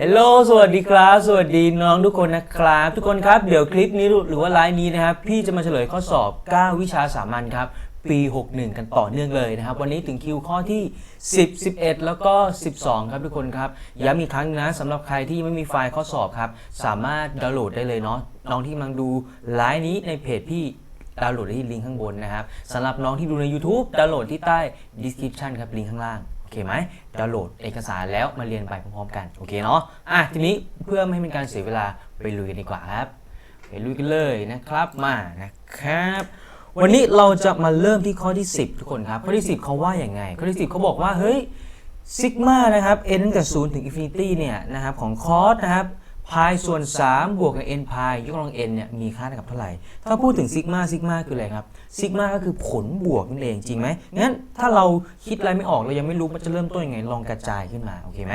เฮลโลสวัสดีครับ สวัสดีน้องทุกคนนะครับ ทุกคนครับ เดี๋ยวคลิปนี้หรือว่าไลน์นี้นะครับ พี่จะมาเฉลยข้อสอบ 9 วิชาสามัญครับ ปี 61 กันต่อเนื่องเลยนะครับ วันนี้ถึงคิวข้อที่ 10 11 แล้วก็ 12 ครับทุกคนครับ ย้ำอีกครั้งนะสำหรับใครที่ไม่มีไฟล์ข้อสอบครับ สามารถดาวน์โหลดได้เลยเนาะ น้องที่กำลังดูไลน์นี้ในเพจพี่ดาวน์โหลดได้ที่ลิงก์ข้างบนนะครับสำหรับน้องที่ดูใน YouTube ดาวน์โหลดที่ใต้ description ครับลิงก์ข้างล่าง อเคไหมดาวน์โหลดเอกสารแล้วมาเรียนไปพร้อมๆกันโอเคเนาะอะทีนี้เพื่อไม่ให้เป็นการเสียเวลาไปลุยกันดีกว่าครับไปลุยกันเลยนะครับมานะครับ วันนี้เราจะมาเริ่มที่ข้อที่ 10 ทุกคนครับ ข้อที่ 10เขาว่าอย่างไง ข้อที่ 10เขาบอกว่าเฮ้ยซิกมานะครับ n ตั้งแต่0ถึง infinity เนี่ยนะครับของคอสนะครับ พายส่วน 3 บวกกับ n พายยกกำลัง n เนี่ยมีค่าเท่ากับเท่าไหร่ ถ้าพูดถึงซิกมาซิกมาคืออะไรครับซิกมาก็คือผลบวกนั่นเองจริงไหมงั้นถ้าเราคิดอะไรไม่ออกเรายังไม่รู้มันจะเริ่มต้นยังไงลองกระจายขึ้นมาโอเคไหม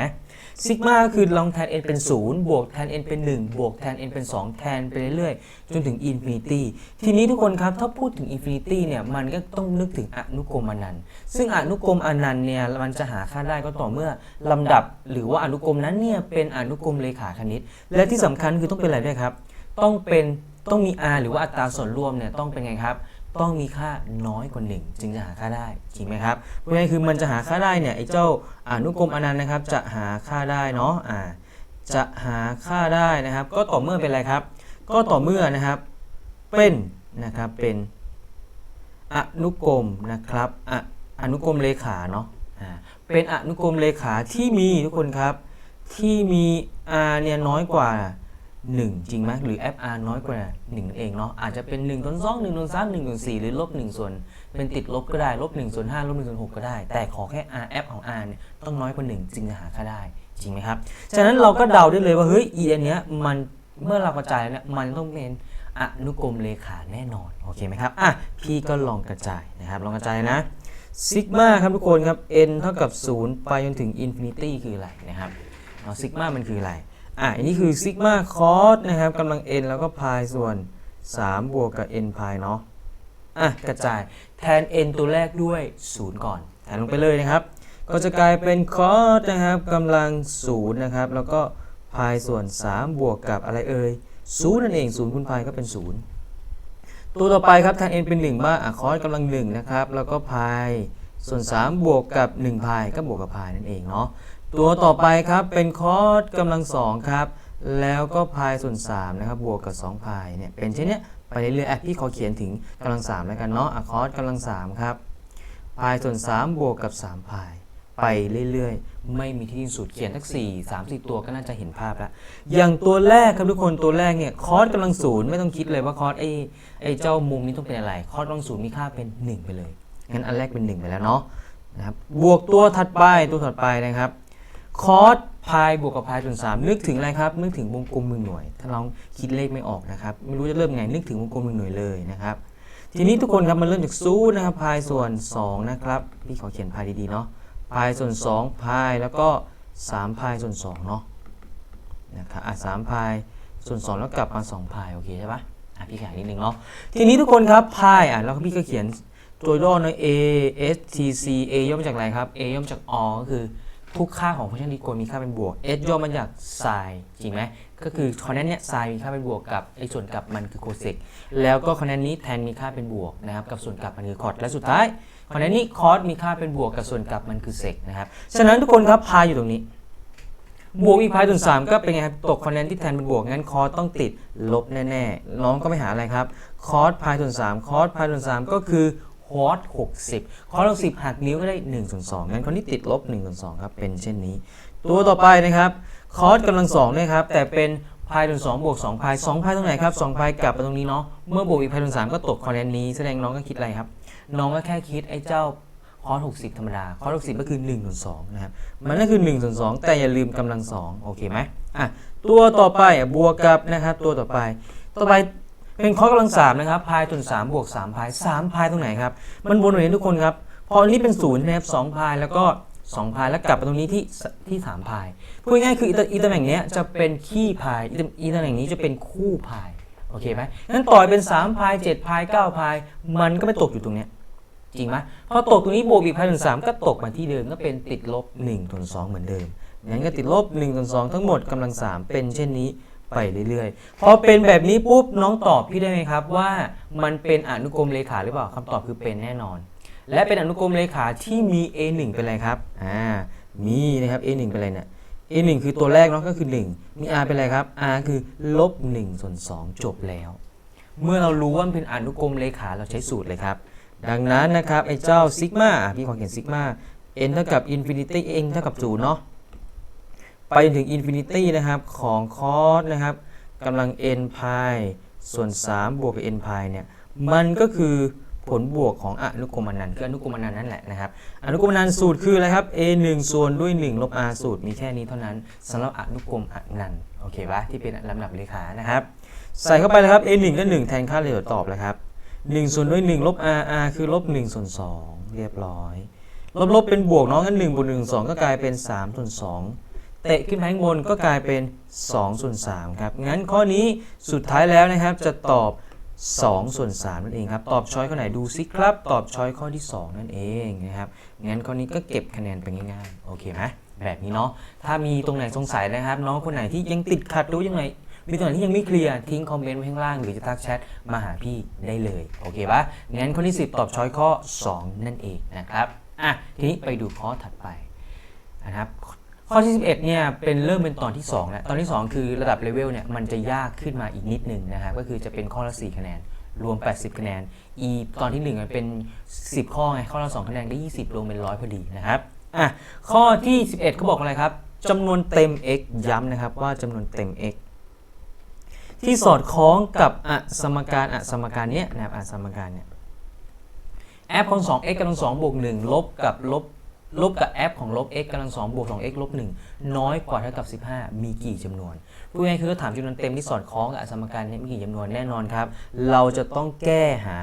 ซิกมาก็คือลองแทน n เป็น 0 บวกแทน n เป็น 1 บวกแทน n เป็น 2 แทนไปเรื่อยๆ จนถึงอินฟินิตี้ทีนี้ทุกคนครับ ถ้าพูดถึงอินฟินิตี้เนี่ย มันก็ต้องนึกถึงอนุกรมอนันต์ ซึ่งอนุกรมอนันต์เนี่ย มันจะหาค่าได้ก็ต่อเมื่อลำดับ หรือว่าอนุกรมนั้นเนี่ย เป็นอนุกรมเลขาคณิต และที่สำคัญคือต้องเป็นอะไรด้วยครับ ต้องเป็นต้องมี r หรือว่าอัตราส่วนร่วมเนี่ยต้องเป็นไงครับ ต้องมีค่าน้อยกว่า1จึงจะหาค่าได้จริงไหมครับเพราะฉะนั้นคือมันจะหาค่าได้เนี่ยไอ้เจ้าอนุกรมอนันต์นะครับ จะหาค่าได้เนาะอ่าจะหาค่าได้นะครับ ก็ต่อเมื่อเป็นอะไรครับ ก็ต่อเมื่อนะครับเป็นนะครับเป็นอนุกรมนะครับออนุกรมเลขาเนาะอ่าเป็นอนุกรมเลขาที่มีทุกคนครับ ที่มี r เนี่ยน้อยกว่า 1 จริงไหมหรือ fr น้อยกว่า1นั่นเองเนาะอาจจะเป็น1ส่วน2 1ส่วน3 1ส่วน4หรือลบ1ส่วน เป็นติดลบก็ได้ลบ1ส่วน5ลบ1ส่วน6ก็ได้ แต่ขอแค่ r f ของ r เนี่ยต้องน้อยกว่า 1 จึงจะหาค่าได้ จริงไหมครับ ฉะนั้นเราก็เดาได้เลยว่าเฮ้ย e อันเนี้ยมันเมื่อเรากระจายแล้วเนี่ยมันต้องเป็นอนุกรมเลขาแน่นอนโอเคไหมครับอะพี่ก็ลองกระจายนะครับลองกระจายนะซิกมาครับทุกคนครับ n เท่ากับ 0 ไปจนถึงอินฟินิตี้คืออะไรนะครับซิกมามันคืออะไร อะอันนี้คือซิกมาคอสนะครับกำลัง n แล้วก็พายส่วน 3 บวกกับ n พายเนาะอะกระจายแทน n ตัวแรกด้วย 0 ก่อนแทนลงไปเลยนะครับ ก็จะกลายเป็นคอสนะครับกำลัง 0 นะครับ แล้วก็พายส่วน 3 บวกกับอะไรเอ่ย0นั่นเอง 0คูณพายก็เป็น 0 ตัวต่อไปครับแทน n เป็น 1 บ้างอะคอสกำลัง1นะครับแล้วก็พายส่วน 3 บวกกับ 1 พายก็บวกกับพายนั่นเองเนาะ ตัวต่อไปครับเป็นคอสกำลังสองครับ แล้วก็พายส่วน3นะครับบวกกับ2พายเนี่ยเป็นเช่นนี้ไปเรื่อยๆอะพี่ขอเขียนถึงกำลัง3แล้วกันเนาะอะคอสกำลัง3ครับพายส่วน 3 บวกกับ 3 พาย ไปเรื่อยๆ ไม่มีที่สิ้นสุดเขียนทั้ง4 3 4ตัวก็น่าจะเห็นภาพแล้ว อย่างตัวแรกครับทุกคนตัวแรกเนี่ยคอสกำลังศูนย์ไม่ต้องคิดเลยว่าคอสไอ้ไอ้เจ้ามุมนี้ต้องเป็นอะไร คอสกำลังศูนย์มีค่าเป็น 1 ไปเลย งั้นอันแรกเป็น 1 ไปแล้วเนาะนะครับบวกตัวถัดไปตัวถัดไปนะครับ คอสพายบวกกับพายส่วน3นึกถึงอะไรครับ นึกถึงวงกลมหนึ่งหน่วย ถ้าเราคิดเลขไม่ออกนะครับ ไม่รู้จะเริ่มไง นึกถึงวงกลมหนึ่งหน่วยเลยนะครับ ทีนี้ทุกคนครับมันเริ่มจากศูนย์นะครับพายส่วน2นะครับ พี่ขอเขียนพายดีๆเนาะพายส่วน2พายแล้วก็3พายส่วน2เนาะนะครับอะสามพายส่วน2แล้วกลับมา2พายโอเคใช่ปะอะพี่ขายนิดนึงเนาะ ทีนี้ทุกคนครับพายอะแล้วพี่ก็เขียนตัวย่อเนาะ a s t c a ย่อมาจากอะไรครับ a ย่อมาจากอก็คือ ทุกค่าของฟังก์ชันดีโกนมีค่าเป็นบวก s ย่อมาจาก sin จริงไหมก็คือคะแนนเนี้ย sin มีค่าเป็นบวกกับไอ้ส่วนกลับมันคือ cosec แล้วก็คะแนนนี้แทนมีค่าเป็นบวกนะครับกับส่วนกลับมันคือ cot และสุดท้ายคะแนนนี้ cos มีค่าเป็นบวกกับส่วนกลับมันคือ sec นะครับฉะนั้นทุกคนครับพายอยู่ตรงนี้บวกอีกพายส่วน3ก็เป็นไงครับตกคะแนนที่แทนเป็นบวกงั้น cos ต้องติดลบแน่ๆน้องก็ไม่หาอะไรครับ cos พายส่วน3 cos พายส่วน3ก็คือ คอส60 คอส60หักนิ้วก็ได้1ส่วน2งั้นคนที่ติดลบ1ส่วน2ครับ เป็นเช่นนี้ ตัวต่อไปนะครับ คอร์สกำลัง2นะครับ แต่เป็นพายส่วน2บวก2พาย2พายตรงไหนครับ2พายกลับมาตรงนี้เนาะ เมื่อบวกอีกพายส่วน3ก็ตกคะแนนนี้ แสดงน้องก็คิดอะไรครับ น้องก็แค่คิดไอ้เจ้าคอร์ส60 ธรรมดา คอร์ส60 ก็คือ1ส่วน2นะครับ มันก็คือ1ส่วน2แต่อย่าลืมกำลัง2โอเคไหมอะ ตัวต่อไปบวกกับนะครับ ตัวต่อไป ต่อไป เป็นคอสกำลังสามนะครับพายส่วน3บวก3พาย3พายตรงไหนครับ มันบนตรงนี้ทุกคนครับ พออันนี้เป็นศูนย์นะครับสองพายแล้วก็2พายแล้วกลับไปตรงนี้ที่ที่3พายพูดง่ายคืออีตอีตำแหน่งนี้จะเป็นขี้พายอีตอีตำแหน่งนี้จะเป็นคู่พายโอเคไหมงั้นต่อยเป็น3พาย7พาย9พาย มันก็ไม่ตกอยู่ตรงเนี้ยจริงไหมพอตกตรงนี้บวกอีกพายถึง3ก็ตกมาที่เดิมก็เป็นติดลบ1ส่วน2เหมือนเดิมงั้นก็ติดลบ1ส่วน2ทั้งหมดกำลัง3เป็นเช่นนี้ ไปเรื่อยๆ พอเป็นแบบนี้ปุ๊บน้องตอบพี่ได้ไหมครับว่ามันเป็นอนุกรมเลขาหรือเปล่าคำตอบคือเป็นแน่นอน และเป็นอนุกรมเลขาที่มี a1 เป็นอะไรครับอ่ามีนะครับ a1 เป็นอะไรเนี่ย a1 คือตัวแรกเนาะก็คือ 1 มี r เป็นอะไรครับ r คือลบ1ส่วน2จบแล้ว เมื่อเรารู้ว่ามันเป็นอนุกรมเลขาเราใช้สูตรเลยครับดังนั้นนะครับไอ้เจ้าซิกมาพี่ขอเขียนซิกมา n เท่ากับ infinity n เท่ากับ0เนาะ ไปถึง infinity นะครับของ cos นะครับกำลัง n พายส่วน 3 บวกกับ n พายเนี่ยมันก็คือผลบวกของอนุกรมอนันต์คืออนุกรมอนันต์นั่นแหละนะครับอนุกรมอนันต์สูตรคืออะไรครับ a 1ส่วนด้วย 1 ลบ r สูตรมีแค่นี้เท่านั้นสำหรับอนุกรมอนันต์โอเคปะที่เป็นลำดับเลขานะครับ ใส่เข้าไปเลยครับ a 1ก็ 1 แทนค่าเร็วตอบเลยครับ1ส่วนด้วย 1 ลบ r r คือลบ1ส่วน2เรียบร้อย ลบลบเป็นบวกเนาะงั้น1บวก1 2 ก็กลายเป็น3ส่วน2 เตะขึ้นไปข้างบนก็กลายเป็น2ส่วน3ครับ งั้นข้อนี้สุดท้ายแล้วนะครับจะตอบ2ส่วน3นั่นเองครับ ตอบช้อยข้อไหนดูซิครับ ตอบช้อยข้อที่ 2 นั่นเองนะครับ งั้นข้อนี้ก็เก็บคะแนนไปง่ายๆ โอเคไหมแบบนี้เนาะ ถ้ามีตรงไหนสงสัยนะครับ น้องคนไหนที่ยังติดขัดรือยังไง มีตรงไหนที่ยังไม่เคลียร์ทิ้งคอมเมนต์ไว้ข้างล่าง หรือจะทักแชทมาหาพี่ได้เลย โอเคปะงั้นข้อที่ 10 ตอบช้อยข้อ 2 นั่นเองนะครับ อะ ทีนี้ไปดูข้อถัดไปนะครับ ข้อที่ 11เนี่ยเป็นเริ่มเป็นตอนที่ 2 แล้ว ตอนที่ 2 คือระดับเลเวลเนี่ยมันจะยากขึ้นมาอีกนิดหนึ่งนะครับก็คือจะเป็นข้อละ 4 คะแนน รวม 80 คะแนน e ตอนที่ 1 มันเป็น 10 ข้อไงข้อละ 2 คะแนนก็ 20 รวมเป็น 100 พอดีนะครับอะข้อที่ 11เขาบอกอะไรครับจำนวนเต็ม x ย้ำนะครับว่าจำนวนเต็ม x ที่สอดคล้องกับอสมการอสมการเนี้ยนะครับอสมการเนี่ย f ของ 2x กำลัง2บวก1ลบกับลบ ลบกับ f ของลบ x กำลัง2บวก 2x ลบ1น้อยกว่าเท่ากับ 15 มีกี่จำนวนพูดง่ายคือเขาถามจำนวนเต็มที่สอดคล้องกับสมการนี้มีกี่จำนวนแน่นอนครับ เราจะต้องแก้หา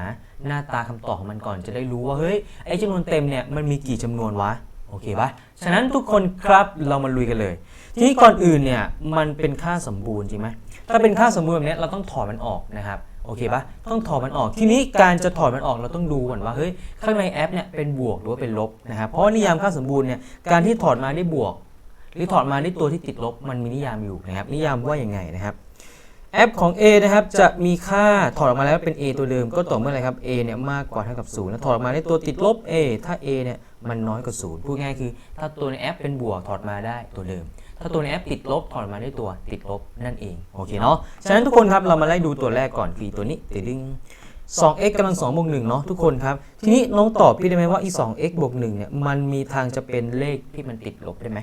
หน้าตาคำตอบของมันก่อนจะได้รู้ว่าเฮ้ยไอ้จำนวนเต็มเนี่ยมันมีกี่จำนวนวะโอเคปะฉะนั้นทุกคนครับเรามาลุยกันเลย ทีนี้ก่อนอื่นเนี่ยมันเป็นค่าสมบูรณ์จริงไหมถ้าเป็นค่าสมบูรณ์แบบนี้เราต้องถอดมันออกนะครับ โอเคปะต้องถอดมันออก ทีนี้การจะถอดมันออกเราต้องดูก่อนว่าเฮ้ยข้างในแอปเนี่ยเป็นบวกหรือว่าเป็นลบนะครับเพราะนิยามค่าสมบูรณ์เนี่ยการที่ถอดมาได้บวก หรือถอดมาได้ตัวที่ติดลบมันมีนิยามอยู่นะครับนิยามว่าอย่างไงนะครับแอปของ A นะครับจะมีค่าถอดออกมาแล้วเป็น A ตัวเดิมก็ต่อเมื่อไรครับ A เนี่ยมากกว่าเท่ากับ0แล้วถอดออกมาได้ตัวติดลบ A ถ้า A เนี่ยมันน้อยกว่า0พูดง่ายคือ ถ้าตัวในแอปเป็นบวกถอดมาได้ตัวเดิม ถ้าตัวในแอปติดลบถอดมาได้ตัวติดลบนั่นเองโอเคเนาะฉะนั้นทุกคนครับเรามาไล่ดูตัวแรกก่อนคือตัวนี้ติดดึง 2x กำลัง2บวก1เนาะทุกคนครับ ทีนี้น้องตอบพี่ได้ไหมว่าอี 2x บวก1เนี่ยมันมีทางจะเป็นเลขที่มันติดลบได้ไหม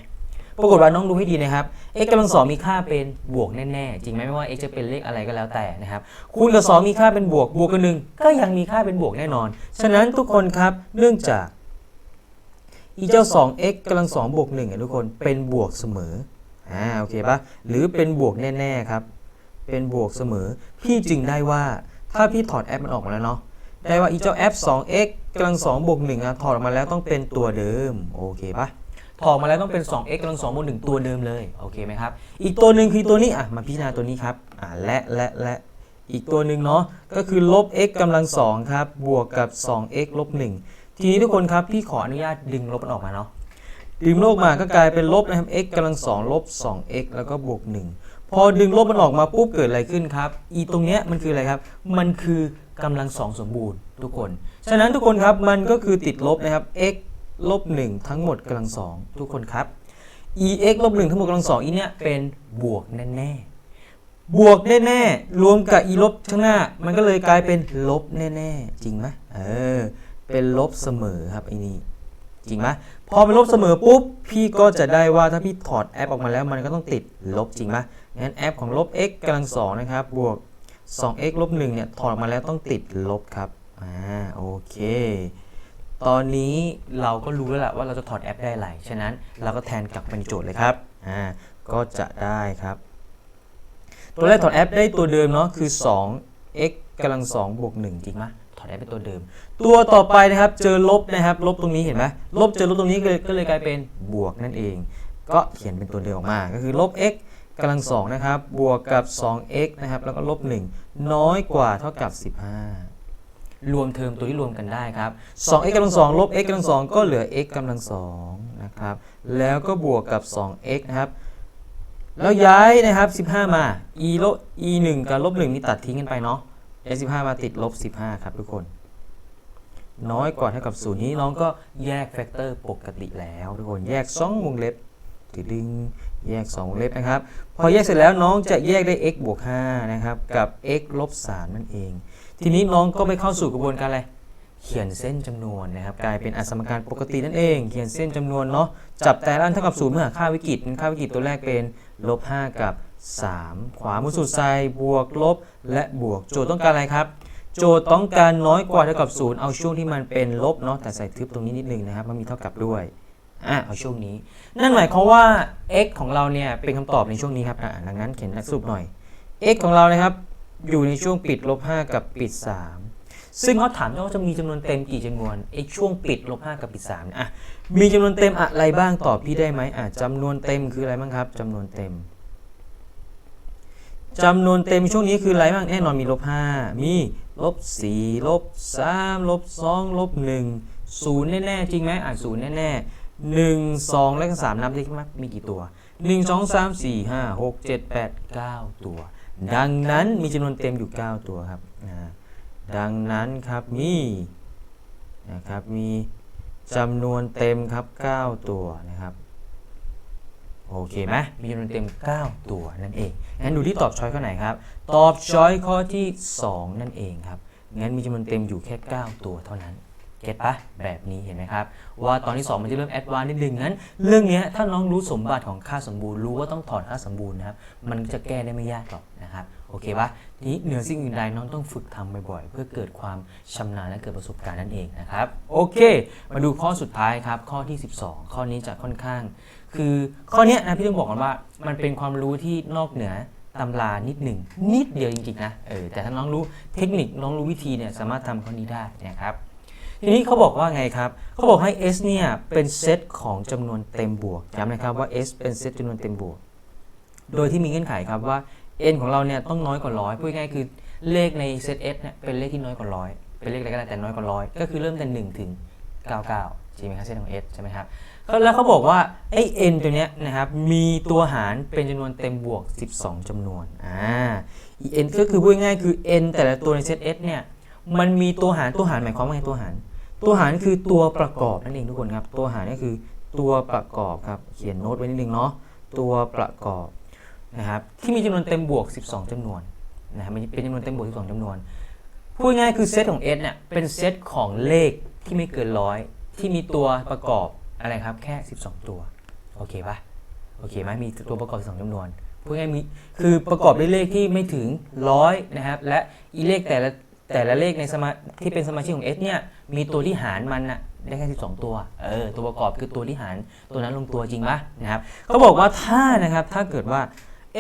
ปรากฏว่าน้องดูให้ดีนะครับ x กำลัง2มีค่าเป็นบวกแน่ๆ จริงไหมไม่ว่า x จะเป็นเลขอะไรก็แล้วแต่นะครับ คูณกับ 2 มีค่าเป็นบวก บวกกับ1ก็ยังมีค่าเป็นบวกแน่นอน ฉะนั้นทุกคนครับ เนื่องจาก อีเจ้า 2x กำลัง2บวก1อะทุกคนเป็นบวกเสมออ่าโอเคปะหรือเป็นบวกแน่ๆครับ เป็นบวกเสมอ พี่จึงได้ว่าถ้าพี่ถอดแอปมันออกมาแล้วเนาะได้ว่าอีเจ้า f 2x กำลัง2บวก1อะถอดออกมาแล้วต้องเป็นตัวเดิมโอเคปะถอดมาแล้วต้องเป็น 2x กำลัง2บวก1ตัวเดิมเลยโอเคไหมครับอีกตัวหนึ่งคือตัวนี้อะมาพิจารณาตัวนี้ครับอ่าและและและอีกตัวหนึ่งเนาะก็คือลบ x กำลัง2ครับบวกกับ 2x ลบ1 ทีนี้ทุกคนครับพี่ขออนุญาตดึงลบมันออกมาเนาะดึงลบมาก็กลายเป็นลบนะครับ x กำลัง2ลบ 2x แล้วก็บวก 1 พอดึงลบมันออกมาปุ๊บเกิดอะไรขึ้นครับ อีตรงเนี้ยมันคืออะไรครับ มันคือกำลังสองสมบูรณ์ทุกคน ฉะนั้นทุกคนครับมันก็คือติดลบนะครับ x ลบ 1 ทั้งหมดกำลังสองทุกคนครับ e x ลบ 1 ทั้งหมดกำลังสองอีเนี้ยเป็นบวกแน่ๆบวกแน่ๆรวมกับ e ลบข้างหน้า มันก็เลยกลายเป็นลบแน่ๆจริงไหมเออ เป็นลบเสมอครับไอ้นี่จริงไหมพอเป็นลบเสมอปุ๊บพี่ก็จะได้ว่าถ้าพี่ถอดแอปออกมาแล้วมันก็ต้องติดลบจริงไหมงั้นแอปของลบ x กำลังสองนะครับบวก 2x ลบ1เนี่ยถอดออกมาแล้วต้องติดลบครับอ่าโอเค ตอนนี้เราก็รู้แล้วแหละว่าเราจะถอดแอปได้ไรฉะนั้นเราก็แทนกลับเป็นโจทย์เลยครับอ่าก็จะได้ครับ ตัวแรกถอดแอปได้ตัวเดิมเนาะคือ 2x กำลัง2บวก1จริงไหม ถอดแอปเป็นตัวเดิม ตัวต่อไปนะครับเจอลบนะครับ ลบตรงนี้เห็นไหมลบเจอลบตรงนี้ก็เลยก็เลยกลายเป็นบวกนั่นเอง ก็เขียนเป็นตัวเดิมออกมา ก็คือลบ x กำลังสองนะครับ บวกกับ 2x นะครับ แล้วก็ลบ 1 น้อยกว่าเท่ากับ 15 รวมเทอมตัวที่รวมกันได้ครับ 2x กำลังสองลบ x กำลังสองก็เหลือ x กำลังสองนะครับ แล้วก็บวกกับ 2x นะครับ แล้วย้ายนะครับ 15 มา e ลบ e 1กับลบ1นี่ตัดทิ้งกันไปเนาะ ย้าย15มาติดลบ 15 ครับทุกคน น้อยกว่าเท่ากับ0นี้น้องก็แยกแฟกเตอร์ปกติแล้วทุกคนแยก2วงเล็บถือดึงแยก2วงเล็บนะครับ พอแยกเสร็จแล้วน้องจะแยกได้ x บวก5นะครับ กับ x ลบ3นั่นเอง ทีนี้น้องก็ไปเข้าสู่กระบวนการอะไรเขียนเส้นจำนวนนะครับกลายเป็นอสมการปกตินั่นเอง เขียนเส้นจำนวนเนาะจับแต่ละอันเท่ากับ0เมื่อหาค่าวิกฤตค่าวิกฤตตัวแรกเป็นลบ5กับ 3 ขวามือสุดใส่บวกลบ และบวกโจทย์ต้องการอะไรครับ โจทย์ต้องการน้อยกว่าเท่ากับ 0 เอาช่วงที่มันเป็นลบเนาะแต่ใส่ทึบตรงนี้นิดนึงนะครับมันมีเท่ากับด้วยอะเอาช่วงนี้ นั่นหมายความว่า x ของเราเนี่ยเป็นคำตอบในช่วงนี้ครับอะดังนั้นเขียนสรุปหน่อย x ของเรานะครับอยู่ในช่วงปิดลบ5กับปิด 3 ซึ่งเขาถามว่าจะมีจำนวนเต็มกี่จำนวนไอ้ช่วงปิดลบ5กับปิด3เนี่ยอะมีจำนวนเต็มอะไรบ้างตอบพี่ได้ไหมอะจำนวนเต็มคืออะไรบ้างครับจำนวนเต็ม จำนวนเต็มช่วงนี้คืออะไรบ้างแน่นอนมีลบ5มีลบ4ลบ3ลบ2ลบ1ศูนย์แน่ ๆ จริงไหมอะศูนย์แน่ๆหนึ่งสองและก็สามนับได้ไหมมีกี่ตัวหนึ่งสองสามสี่ห้าหกเจ็ดแปดเก้าตัว ดังนั้นมีจำนวนเต็มอยู่เก้าตัวครับอ่าดังนั้นครับมีนะครับมีจำนวนเต็มครับ 9 ตัวนะครับ โอเคไหมมีจำนวนเต็ม 9 ตัวนั่นเอง งั้นดูที่ตอบช้อยข้อไหนครับ ตอบช้อยข้อที่ 2 นั่นเองครับ งั้นมีจำนวนเต็มอยู่แค่ 9 ตัวเท่านั้น เก็ตปะแบบนี้เห็นไหมครับ ว่าตอนที่ 2 มันจะเริ่มแอดวานซ์นิดนึงงั้น เรื่องเนี้ยถ้าน้องรู้สมบัติของค่าสมบูรณ์รู้ว่าต้องถอดค่าสมบูรณ์นะครับ มันจะแก้ได้ไม่ยากหรอกนะครับ โอเคปะทีนี้เหนือสิ่งอื่นใดน้องต้องฝึกทำบ่อยๆ เพื่อเกิดความชำนาญและเกิดประสบการณ์นั่นเองนะครับ โอเค มาดูข้อสุดท้ายครับ ข้อที่ 12 ข้อนี้จะค่อนข้าง คือข้อเนี้ยนะพี่ต้องบอกก่อนว่า มันเป็นความรู้ที่นอกเหนือตำรานิดหนึ่งนิดเดียวจริงๆนะเออแต่ถ้าน้องรู้เทคนิคน้องรู้วิธีเนี่ยสามารถทำข้อนี้ได้นะครับทีนี้เขาบอกว่าไงครับเขาบอกให้ S เนี่ยเป็นเซตของจำนวนเต็มบวกย้ำนะครับว่า S เป็นเซตจำนวนเต็มบวก โดยที่มีเงื่อนไขครับว่า n ของเราเนี่ยต้องน้อยกว่าร้อยพูดง่ายๆคือเลขในเซต S เนี่ยเป็นเลขที่น้อยกว่าร้อยเป็นเลขอะไรก็ได้แต่น้อยกว่าร้อยก็คือเริ่มแต่1ถึง 99ใช่ไหมครับเซตของ S ใช่ไหมครับแล้วเขาบอกว่าไอ้ n ตัวเนี้ยนะครับมีตัวหารเป็นจำนวนเต็มบวก 12จำนวนอ่า n ก็คือพูดง่ายๆคือ n แต่ละตัวในเซต S เนี่ยมันมีตัวหารตัวหารหมายความว่าไงตัวหาร ตัวหารคือตัวประกอบนั่นเองทุกคนครับ ตัวหารก็คือตัวประกอบครับ เขียนโน้ตไว้นิดนึงเนาะตัวประกอบนะครับที่มีจำนวนเต็มบวก 12จำนวนนะครับมันเป็นจำนวนเต็มบวก 12จำนวนพูดง่ายๆคือเซตของ S เนี่ยเป็นเซตของเลข ที่ไม่เกินร้อยที่มีตัวประกอบอะไรครับ แค่ 12 ตัว โอเคปะโอเคไหมมีตัวประกอบ12จำนวนพูดง่ายมีคือประกอบด้วยเลขที่ไม่ถึงร้อยนะครับ และอีเลขแต่ละแต่ละเลขในสมาที่เป็นสมาชิกของ S เนี่ยมีตัวที่หารมันน่ะได้แค่ 12 ตัว เออ ตัวประกอบคือตัวที่หารตัวนั้นลงตัวจริงปะนะครับเขาบอกว่าถ้านะครับ ถ้าเกิดว่า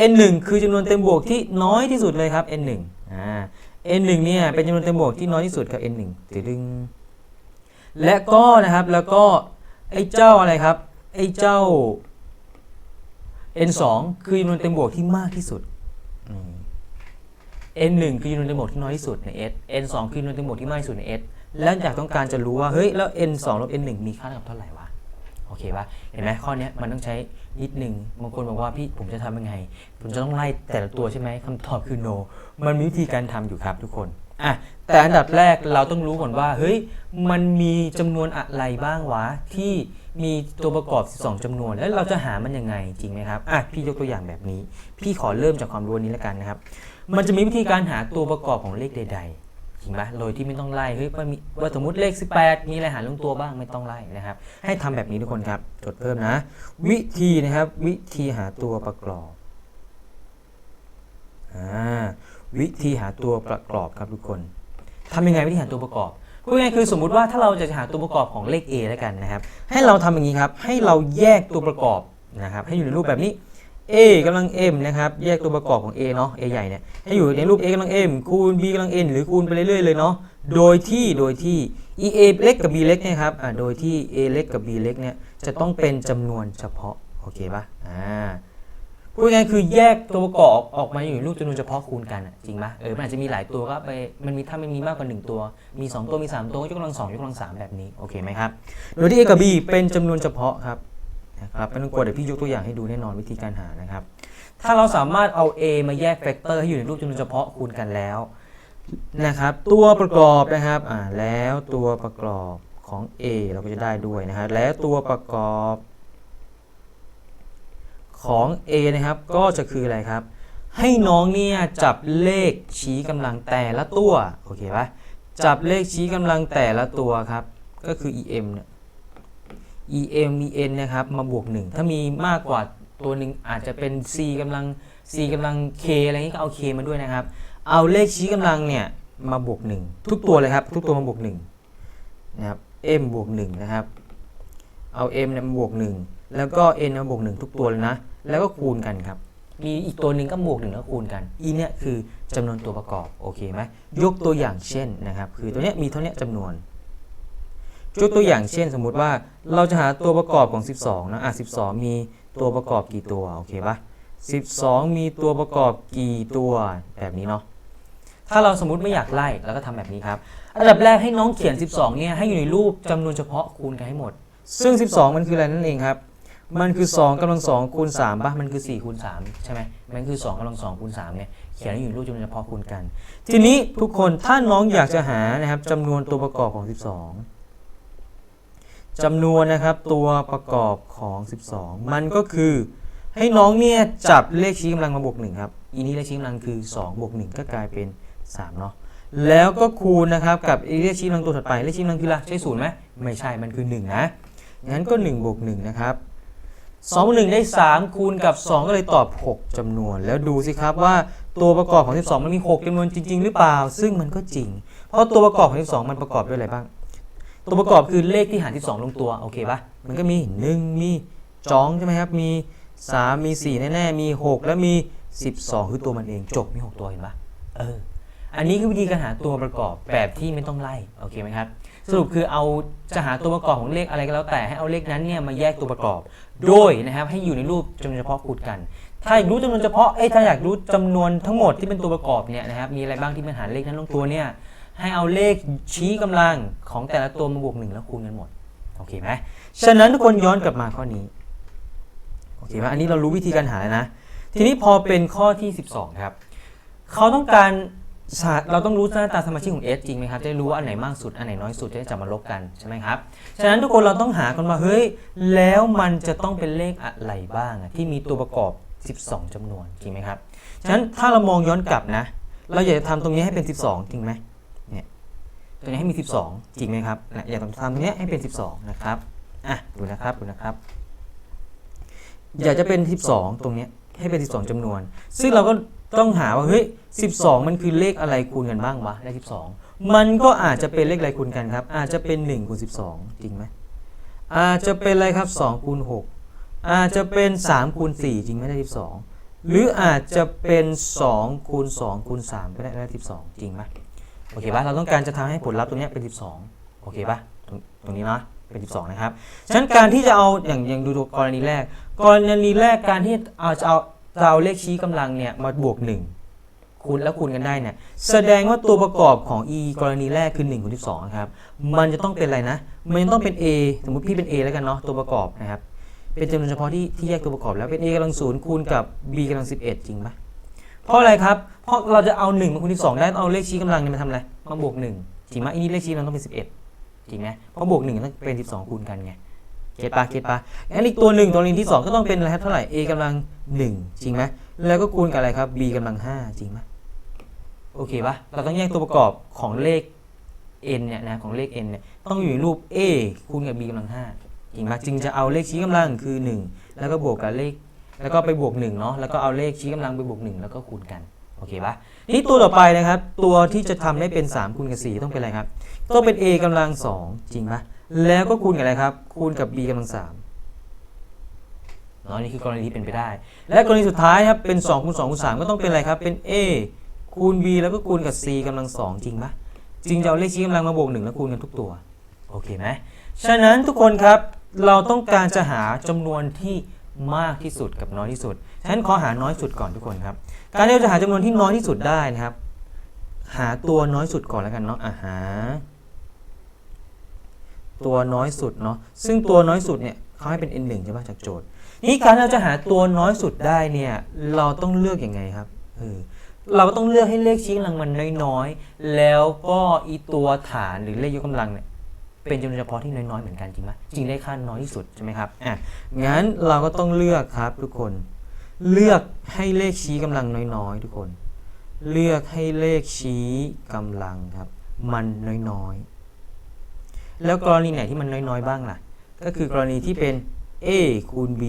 n 1คือจำนวนเต็มบวกที่น้อยที่สุดเลยครับ n 1อ่า n 1เนี่ยเป็นจำนวนเต็มบวกที่น้อยที่สุดครับ n 1ตึดึง และก็นะครับแล้วก็ไอ้เจ้าอะไรครับ ไอ้เจ้า n 2คือจำนวนเต็มบวกที่มากที่สุด n 1คือจำนวนเต็มบวกที่น้อยที่สุดใน s n 2คือจำนวนเต็มบวกที่มากที่สุดใน s แล้วอยากต้องการจะรู้ว่าเฮ้ยแล้ว n 2ลบ n 1มีค่าเท่ากับเท่าไหร่วะโอเคปะเห็นไหมข้อนี้มันต้องใช้นิดหนึ่งบางคนบอกว่าพี่ผมจะทำยังไง ผมจะต้องไล่แต่ละตัวใช่ไหมคำตอบคือ no มันมีวิธีการทำอยู่ครับทุกคนอะ แต่อันดับแรกเราต้องรู้ก่อนว่า เฮ้ย มันมีจำนวนอะไรบ้างวะ ที่มีตัวประกอบ 12จำนวน แล้วเราจะหามันยังไงจริงไหมครับ อะ พี่ยกตัวอย่างแบบนี้ พี่ขอเริ่มจากความรู้นี้แล้วกันนะครับ มันจะมีวิธีการหาตัวประกอบของเลขใด ๆจริงไหมโดยที่ไม่ต้องไล่ เฮ้ย ว่ามีว่าสมมติเลข 18 มีอะไรหารลงตัวบ้างไม่ต้องไล่นะครับ ให้ทำแบบนี้ทุกคนครับ จดเพิ่มนะ วิธีนะครับ วิธีหาตัวประกอบอ่าวิธีหาตัวประกอบครับทุกคน ทำยังไงวิธีหาตัวประกอบพูดง่ายคือสมมุติว่าถ้าเราจะหาตัวประกอบของเลข A แล้วกันนะครับ ให้เราทำอย่างนี้ครับ ให้เราแยกตัวประกอบนะครับ ให้อยู่ในรูปแบบนี้ A กำลัง m นะครับ แยกตัวประกอบของ A เนาะ A ใหญ่เนี่ย ให้อยู่ในรูป A กำลัง m คูณ B กำลัง n หรือคูณไปเรื่อยๆเลยเนาะ โดยที่ โดยที่ e a เล็กกับ b เล็กเนี่ยครับ อ่า โดยที่ a เล็กกับ b เล็กเนี่ย จะต้องเป็นจำนวนเฉพาะ โอเคปะอ่า พูดง่ายๆคือแยกตัวประกอบออกมาอยู่ในรูปจำนวนเฉพาะคูณกันอะจริงปะเออมันอาจจะมีหลายตัวก็ไปมันมีถ้ามันมีมากกว่า 1 ตัว มี 2 ตัวมี 3 ตัวยกกำลัง2ยกกำลัง3แบบนี้โอเคไหมครับโดยที่ a กับ b เป็นจำนวนเฉพาะครับนะครับไม่ต้องกลัวเดี๋ยวพี่ยกตัวอย่างให้ดูแน่นอนวิธีการหานะครับถ้าเราสามารถเอา a มาแยกแฟกเตอร์ให้อยู่ในรูปจำนวนเฉพาะคูณกันแล้วนะครับตัวประกอบนะครับอ่าแล้วตัวประกอบของ a เราก็จะได้ด้วยนะครับแล้วตัวประกอบ ของ a นะครับ ก็จะคืออะไรครับ ให้น้องเนี่ยจับเลขชี้กำลังแต่ละตัวโอเคปะจับเลขชี้กำลังแต่ละตัวครับ ก็คือ em เนี่ย em มี n นะครับ มาบวก 1 ถ้ามีมากกว่าตัวหนึ่งอาจจะเป็น c กำลัง c กำลัง k อะไรอย่างนี้ก็เอา k มาด้วยนะครับ เอาเลขชี้กำลังเนี่ยมาบวก 1 ทุกตัวเลยครับ ทุกตัวมาบวก1นะครับ m บวก1นะครับ เอา m เนี่ยมาบวก 1 แล้วก็ n มาบวก 1 ทุกตัวเลยนะ แล้วก็คูณกันครับ มีอีกตัวหนึ่งก็บวกหนึ่งแล้วคูณกัน อีเนี่ยคือจำนวนตัวประกอบ โอเคไหมยกตัวอย่างเช่นนะครับ คือตัวเนี้ยมีเท่าเนี้ยจำนวนยกตัวอย่างเช่น สมมุติว่าเราจะหาตัวประกอบของ 12 นะอะ12 มีตัวประกอบกี่ตัว โอเคปะ12 มีตัวประกอบกี่ตัวแบบนี้เนาะ ถ้าเราสมมติไม่อยากไล่เราก็ทำแบบนี้ครับ อันดับแรกให้น้องเขียน 12 เนี่ยให้อยู่ในรูปจำนวนเฉพาะคูณกันให้หมด ซึ่ง 12 มันคืออะไรนั่นเองครับ มันคือ2กำลัง2คูณ3ป่ะมันคือ4คูณ3ใช่ไหมมันคือ2กำลัง2คูณ3เนี่ยเขียนอยู่ในรูปจำนวนเฉพาะคูณกัน ทีนี้ทุกคนถ้าน้องอยากจะหานะครับจำนวนตัวประกอบของ 12จำนวนนะครับตัวประกอบของ 12 มันก็คือให้น้องเนี่ยจับเลขชี้กำลังมาบวก1ครับอีนี้เลขชี้กำลังคือ2บวก1ก็กลายเป็น3เนาะแล้วก็คูณนะครับกับอีเลขชี้กำลังตัวถัดไปเลขชี้กำลังคืออะไรใช่ศูนย์ไหมไม่ใช่มันคือ1นะงั้นก็1บวก1นะครับ 2บวก1ได้ 3 คูณกับ 2 ก็เลยตอบ 6จำนวน แล้วดูสิครับว่าตัวประกอบของ 12 มันมี 6จำนวนจริง ๆ หรือเปล่า ซึ่งมันก็จริง เพราะตัวประกอบของ 12 มันประกอบด้วยอะไรบ้าง ตัวประกอบคือเลขที่หาร 12 ลงตัว โอเคปะมันก็มี 1 มี2ใช่ไหมครับ มี 3 มี 4 แน่ๆ มี 6 แล้วมี 12 คือตัวมันเองจบมี 6 ตัวเห็นปะเออ อันนี้คือวิธีการหาตัวประกอบแบบที่ไม่ต้องไล่ โอเคไหมครับ สรุปคือเอาจะหาตัวประกอบของเลขอะไรก็แล้วแต่ให้เอาเลขนั้นเนี่ยมาแยกตัวประกอบ โดยนะครับให้อยู่ในรูปจำนวนเฉพาะคูณกัน ถ้าอยากรู้จำนวนเฉพาะเอ้ยถ้าอยากรู้จำนวนทั้งหมดที่เป็นตัวประกอบเนี่ยนะครับมีอะไรบ้างที่มันหารเลขนั้นลงตัวเนี่ยให้เอาเลขชี้กำลังของแต่ละตัวมาบวกหนึ่งแล้วคูณกันหมดโอเคไหมฉะนั้นทุกคนย้อนกลับมาข้อนี้โอเคไหมอันนี้เรารู้วิธีการหาแล้วนะ ทีนี้พอเป็นข้อที่ 12 ครับ เขาต้องการ เราต้องรู้หน้าตาสมาชิกของ S จริงไหมครับจะได้รู้ว่าอันไหนมากสุดอันไหนน้อยสุดจะได้จับมาลบกันใช่ไหมครับฉะนั้นทุกคนเราต้องหากันว่าเฮ้ยแล้วมันจะต้องเป็นเลขอะไรบ้างที่มีตัวประกอบ 12จำนวนจริงไหมครับฉะนั้นถ้าเรามองย้อนกลับนะ เราอยากจะทำตรงนี้ให้เป็น 12 จริงไหมเนี่ยตรงนี้ให้มี 12 จริงไหมครับนะอยากทำตรงนี้ให้เป็น 12 นะครับอะดูนะครับดูนะครับ อยากจะเป็น 12 ตรงเนี้ยให้เป็น 12จำนวน ซึ่งเราก็ ต้องหาว่าเฮ้ย12 มันคือเลขอะไรคูณกันบ้างวะเลข12 มันก็อาจจะเป็นเลขอะไรคูณกันครับ อาจจะเป็น1คูณ12 จริงไหมอาจจะเป็นอะไรครับ2คูณ6อาจจะเป็น3คูณ4จริงไหมได้12 หรืออาจจะเป็น2คูณ2คูณ3ก็ได้ได้12 จริงไหมโอเคปะเราต้องการจะทำให้ผลลัพธ์ตรงเนี้ยเป็น 12 โอเคปะตรงนี้เนาะเป็น 12 นะครับ ฉะนั้นการที่จะเอาอย่างอย่างดูกรณีแรก กรณีแรกการที่เอาจะเอา จะเอาเลขชี้กำลังเนี่ยมาบวก 1 คูณแล้วคูณกันได้เนี่ยแสดงว่าตัวประกอบของ e กรณีแรกคือ1คูณ12ครับมันจะต้องเป็นอะไรนะ มันจะต้องเป็น a สมมติพี่เป็น a แล้วกันเนาะตัวประกอบนะครับเป็นจำนวนเฉพาะที่ที่แยกตัวประกอบแล้วเป็น a กำลังศูนย์คูณกับ b กำลัง11 จริงปะเพราะอะไรครับเพราะเราจะเอา1มาคูณที่2ได้เอาเลขชี้กำลังเนี่ยมาทำอะไรมาบวก 1 จริงไหมอันนี้เลขชี้กำลังต้องเป็น 11 จริงไหมเพราะบวก1ต้องเป็น 12 คูณกันไง เก็ตปะเก็ตปะงั้นอีกตัวหนึ่งตัวนี้ที่ 2 ก็ต้องเป็นอะไรครับเท่าไหร่ a กำลัง 1 จริงไหมแล้วก็คูณกับอะไรครับ b กำลัง 5 จริงไหมโอเคปะเราต้องแยกตัวประกอบของเลข n เนี่ยนะของเลข n เนี่ยต้องอยู่ในรูป a คูณกับ b กำลัง5จริงไหมจึงจะเอาเลขชี้กำลังคือ 1 แล้วก็บวกกับเลข แล้วก็ไปบวก1เนาะแล้วก็เอาเลขชี้กำลังไปบวก 1 แล้วก็คูณกันโอเคปะนี่ตัวต่อไปนะครับ ตัวที่จะทำได้เป็น3คูณกับ4ต้องเป็นอะไรครับต้องเป็น a กำลัง2จริงปะ แล้วก็คูณกับอะไรครับ คูณกับ b กำลัง3เนาะนี่คือกรณีที่เป็นไปได้ และกรณีสุดท้ายครับเป็น2คูณ2คูณ3ก็ต้องเป็นอะไรครับ เป็น a คูณ b แล้วก็คูณกับ c กำลัง2จริงปะจริงจะเอาเลขชี้กำลังมาบวก1แล้วคูณกันทุกตัว โอเคไหมฉะนั้นทุกคนครับเราต้องการจะหาจำนวนที่มากที่สุดกับน้อยที่สุด ฉะนั้นขอหาน้อยสุดก่อนทุกคนครับ การที่เราจะหาจำนวนที่น้อยที่สุดได้นะครับ หาตัวน้อยสุดก่อนแล้วกันเนาะอ่าหา ตัวน้อยสุดเนาะซึ่งตัวน้อยสุดเนี่ยเขาให้เป็น n 1 ใช่ปะจากโจทย์ นี่การเราจะหาตัวน้อยสุดได้เนี่ยเราต้องเลือกอยังไงครับเออเราก็ต้องเลือกให้เลขชี้กำลังมันน้อยๆ แล้วก็อีตัวฐานหรือเลขยกกำลังเนี่ยเป็นจำนวนเฉพาะที่น้อยๆเหมือนกันจริงไหมจริงได้ค่าน้อยที่สุดใช่ไหมครับอะงั้นเราก็ต้องเลือกครับทุกคน เลือกให้เลขชี้กำลังน้อยๆ ทุกคน เลือกให้เลขชี้กำลังครับ มันน้อยๆ แล้วกรณีไหนที่มันน้อยๆบ้างล่ะ ก็คือกรณีที่เป็น a คูณ b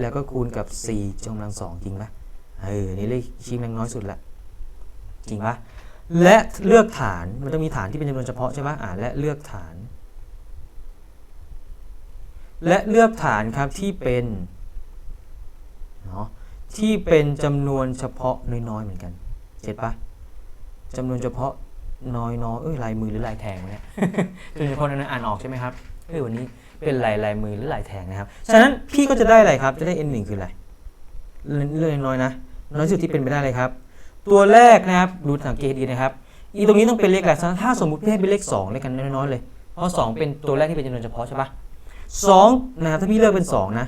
แล้วก็คูณกับ c จงกำลังสองจริงปะเออนี่เลขชี้กำลังน้อยสุดละจริงปะและเลือกฐานมันต้องมีฐานที่เป็นจำนวนเฉพาะใช่ปะอ่าและเลือกฐาน และเลือกฐานครับที่เป็นเนาะที่เป็นจำนวนเฉพาะน้อยๆเหมือนกันเจ็ดปะจำนวนเฉพาะ น้อยๆเอ้ยลายมือหรือลายแทงวะเนี่ยจำนวนเฉพาะนั้นอ่านออกใช่ไหมครับเอ้ยวันนี้เป็นลายลายมือหรือลายแทงนะครับ ฉะนั้นพี่ก็จะได้อะไรครับ จะได้ n 1คืออะไรเรื่องน้อยๆนะ น้อยสุดที่เป็นไปได้เลยครับ ตัวแรกนะครับดูสังเกตดีนะครับ อีตรงนี้ต้องเป็นเลขอะไรถ้าสมมติพี่ให้เป็นเลข2เลขกันน้อยๆเลย เพราะ 2 เป็นตัวแรกที่เป็นจำนวนเฉพาะใช่ปะสองนะครับถ้าพี่เลือกเป็น2นะ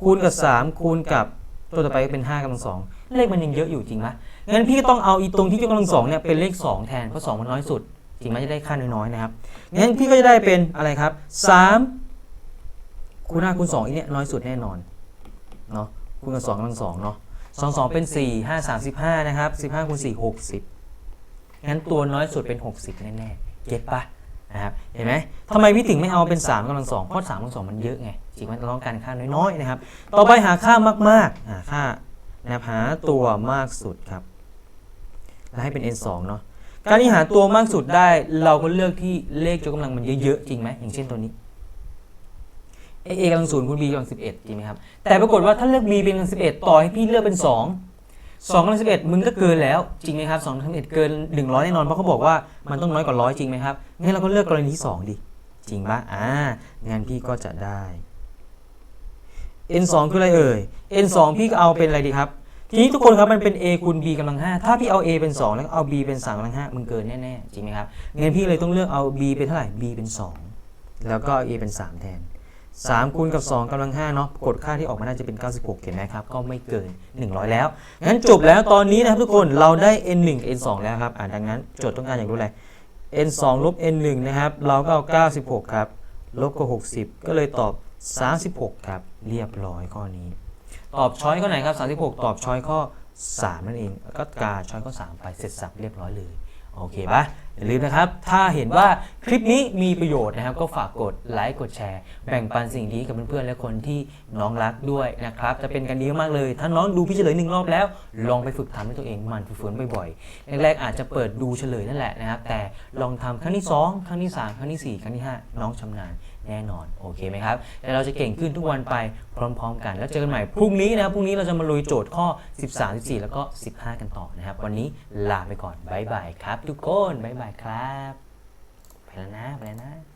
คูณกับ 3 คูณกับ ตัวต่อไปก็เป็น5กำลังสองเลขมันยังเยอะอยู่จริงไหมงั้นพี่ก็ต้องเอาอีตรงที่ยกกำลังสองเนี่ยเป็นเลข 2 แทนเพราะ2มันน้อยสุดจริงไหมจะได้ค่าน้อยๆนะครับงั้นพี่ก็จะได้เป็นอะไรครับ3คูณ5คูณ2อีกเนี่ยน้อยสุดแน่นอนเนาะคูณกับ2กำลังสองเนาะสองสองเป็น4 5 35นะครับ15คูณ4 60งั้นตัวน้อยสุดเป็น60แน่ๆเก็ตปะนะครับเห็นไหมทำไมพี่ถึงไม่เอาเป็น3กำลังสองเพราะ3กำลังสองมันเยอะไง จริงๆมันต้องการค่าน้อยๆนะครับ ต่อไปหาค่ามากๆหาค่านะครับหาตัวมากสุดครับแล้วให้เป็น n 2เนาะการที่หาตัวมากสุดได้ เราก็เลือกที่เลขยกกำลังมันเยอะๆจริงไหมอย่างเช่นตัวนี้ a กำลังศูนย์คูณ b กำลังสิบเอ็ดจริงไหมครับแต่ปรากฏว่าถ้าเลือก b เป็นกำลังสิบเอ็ดต่อให้พี่เลือกเป็นสองสองกำลังสิบเอ็ดมึงก็เกินแล้วจริงไหมครับสองกำลังสิบเอ็ดเกินหนึ่งร้อยแน่นอนเพราะเขาบอกว่ามันต้องน้อยกว่าร้อยจริงไหมครับงั้นเราก็เลือกกรณีที่สองดิจริงปะอ่างั้นพี่ก็จะได้ n 2คืออะไรเอ่ย n 2พี่ก็เอาเป็นอะไรดีครับ ทีนี้ทุกคนครับมันเป็น a คูณ b กำลัง 5 ถ้าพี่เอา a เป็น 2 แล้วเอา b เป็น3กำลัง5มึงเกินแน่ๆจริงไหมครับงั้นพี่เลยต้องเลือกเอา b เป็นเท่าไหร่ b เป็น 2 แล้วก็ a เป็น 3 แทน3คูณกับ 2กำลัง5เนาะกดค่าที่ออกมาน่าจะเป็น 96 เห็นไหมครับ ก็ไม่เกิน 100 แล้ว งั้นจบแล้วตอนนี้นะครับทุกคนเราได้ n 1 n 2แล้วครับอ่าดังนั้นโจทย์ต้องการอยากรู้อะไร n 2ลบ n 1นะครับ เราก็เอา 96 ครับ ลบกับ60 ก็เลยตอบ 36 ครับ เรียบร้อยข้อนี้ ตอบช้อยข้อไหนครับ 36 ตอบช้อยข้อ 3 นั่นเอง ก็กาช้อยข้อ 3 ไปเสร็จสับเรียบร้อยเลย โอเคปะอย่าลืมนะครับ ถ้าเห็นว่าคลิปนี้มีประโยชน์นะครับ ก็ฝากกดไลค์กดแชร์ แบ่งปันสิ่งดีกับเพื่อนๆและคนที่น้องรักด้วยนะครับจะเป็นกันดีมากเลย ถ้าน้องดูพี่เฉลยหนึ่งรอบแล้ว ลองไปฝึกทำให้ตัวเองมันฝึกฝนบ่อยๆแรกๆอาจจะเปิดดูเฉลยนั่นแหละนะครับ แต่ลองทำครั้งที่ 2 ครั้งที่ 3 ครั้งที่ 4 ครั้งที่ 5 น้องชำนาญ แน่นอน โอเคไหมครับแต่เราจะเก่งขึ้นทุกวันไปพร้อม ๆ กัน แล้วเจอกันใหม่พรุ่งนี้นะครับพรุ่งนี้เราจะมาลุยโจทย์ข้อ 13 14 แล้วก็ 15 กันต่อนะครับ วันนี้ลาไปก่อนบายบายครับ ทุกคนบายบายครับ ไปแล้วนะ ไปแล้วนะ